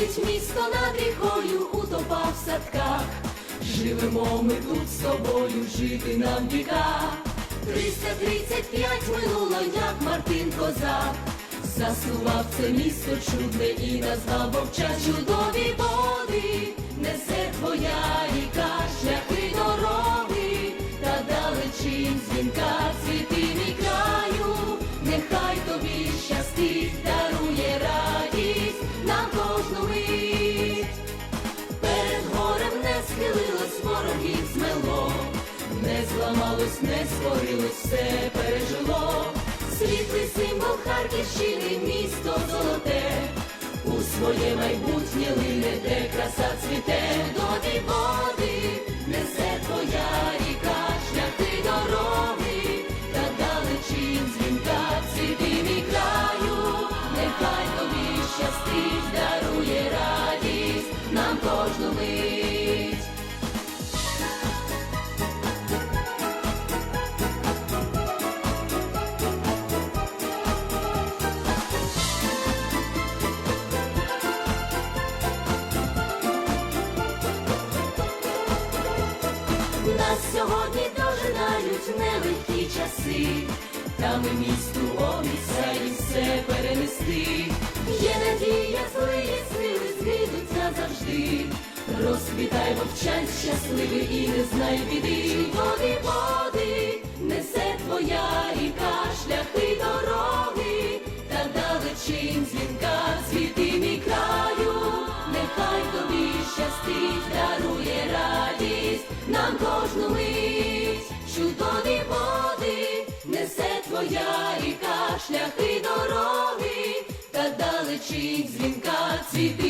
Стоїть місто над рікою, утопа в садках. Живемо ми тут з тобою, жити нам віка. 335 минуло, як Мартин Козак. Засував це місто чудне і назвав вовча чудові води. Несе твоя ріка, шляхи дороги, та далечінь дзвінка цвіти мій краю. Нехай тобі щастить, зламалось, не скорилось, все пережило. Світлий символ Харківщини, місто золоте, у своє майбутнє лине, де краса цвіте, чудові води, несе твоя ріка, шляхи дороги, та далечінь дзвінка, цвіти мій краю, нехай тобі щастить, дарує радість нам кожну мить. Нас сьогодні дожинають нелегкі часи, та ми місту обіцяють все перенести. Є надія, злої сили згинуть назавжди. Розквітай вовчань щасливий і не знай біди. Води, кожну мить, чудові води, несе твоя ріка, шляхи дороги, та далечить дзвінка, цвіти